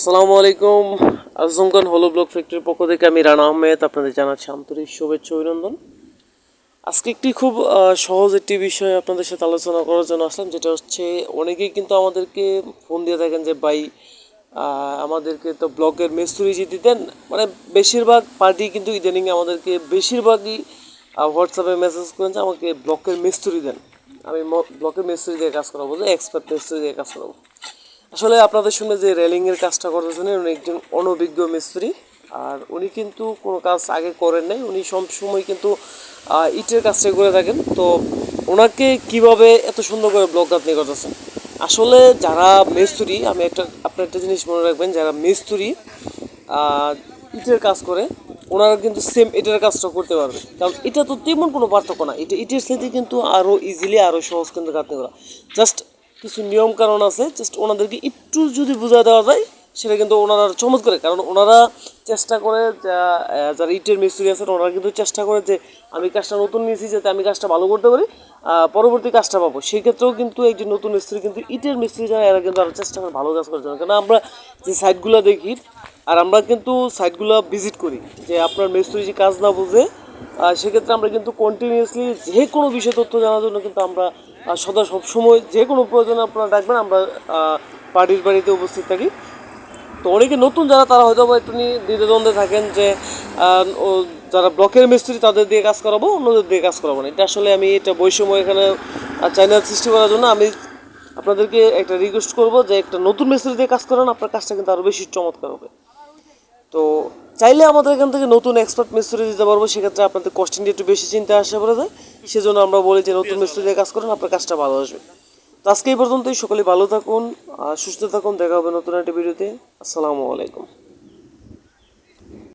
আসসালামু আলাইকুম। আজমকান হলো ব্লক ফ্যাক্টরির পক্ষ থেকে আমি রানা আহমেদ, আপনাদের জানাচ্ছি আন্তরিক শুভেচ্ছা অভিনন্দন। আজকে একটি খুব সহজ একটি বিষয় আপনাদের সাথে আলোচনা করার জন্য আসলাম, যেটা হচ্ছে অনেকেই কিন্তু আমাদেরকে ফোন দিয়ে থাকেন যে, ভাই আমাদেরকে তো ব্লকের মেস্তুরি যে দিতেন মানে বেশিরভাগ পার্টি কিন্তু ইদানিং আমাদেরকে বেশিরভাগই হোয়াটসঅ্যাপে মেসেজ করেন যে, আমাকে ব্লকের মিস্ত্রি দেন। আমি ব্লকের মিস্ত্রি দিয়ে কাজ করাবো, যে এক্সপার্ট মিস্ত্রি দিয়ে কাজ করাবো। আসলে আপনাদের শুনে যে রেলিংয়ের কাজটা করতেছেন, উনি একজন অনভিজ্ঞ মিস্ত্রি, আর উনি কিন্তু কোনো কাজ আগে করেন নাই। উনি সব সময় কিন্তু ইটের কাজটা করে থাকেন। তো ওনাকে কীভাবে এত সুন্দর করে ব্লক আপনি করতেছেন? আসলে যারা মিস্ত্রি, আমি একটা, আপনার একটা জিনিস মনে রাখবেন, যারা মিস্ত্রি ইটের কাজ করে, ওনারা কিন্তু সেম এটার কাজটা করতে পারবে। কারণ এটা তো তেমন কোনো পার্থক্য না। এটা ইটের সাথে কিন্তু আরও ইজিলি আরও সহজ কিন্তু কাটতে করা। জাস্ট কিছু নিয়ম কারণ আছে জাস্ট ওনাদেরকে একটু যদি বোঝা দেওয়া যায়, সেটা কিন্তু ওনারা চমৎ করে কারণ ওনারা চেষ্টা করে, যা- যারা ইটের মিস্ত্রি আছেন, ওনারা কিন্তু চেষ্টা করে যে, আমি কাজটা নতুন নিয়েছি যাতে আমি কাজটা ভালো করতে পারি পরবর্তী কাজটা পাবো। সেই ক্ষেত্রেও কিন্তু একজন নতুন মিস্ত্রি, কিন্তু ইটের মিস্ত্রি যারা, এরা কিন্তু আরও চেষ্টা করে ভালো কাজ করার জন্য। কারণ আমরা যে সাইটগুলো দেখি, আর আমরা কিন্তু সাইটগুলো ভিজিট করি, যে আপনার মিস্ত্রি যে কাজ না বুঝে সেক্ষেত্রে আমরা কিন্তু কন্টিনিউয়াসলি যে কোনো বিষয় তথ্য জানার জন্য কিন্তু আমরা সদা সবসময় যে কোনো প্রয়োজনে আপনারা ডাকবেন, আমরা পার্টির বাড়িতে উপস্থিত থাকি। তো অনেকে নতুন যারা, তারা হয়তো একটু দ্বিধাদ্বন্দ্বে থাকেন যে যারা ব্লকের মিস্ত্রি, তাদের দিয়ে কাজ করাবো, অন্যদের দিয়ে কাজ করাবো না। এটা আসলে আমি এটা বৈষম্য এখানে চ্যানেল সৃষ্টি করার জন্য আমি আপনাদেরকে একটা রিকোয়েস্ট করব যে, একটা নতুন মিস্ত্রি দিয়ে কাজ করান, আপনার কাজটা কিন্তু আরও বেশি চমৎকার হবে। তো চাইলে আমাদের এখান থেকে নতুন এক্সপার্ট মিস্ত্রি দিতে পারব সেক্ষেত্রে আপনাদের কস্টিংটা একটু বেশি চিন্তা আসে পড়ে যায়। সেজন্য আমরা বলি যে নতুন মিস্ত্রি দিয়ে কাজ করুন আপনার কাজটা ভালো আসবে। তো আজকে এই পর্যন্তই সকলে ভালো থাকুন আর সুস্থ থাকুন দেখা হবে নতুন একটা ভিডিওতে আসসালামু আলাইকুম।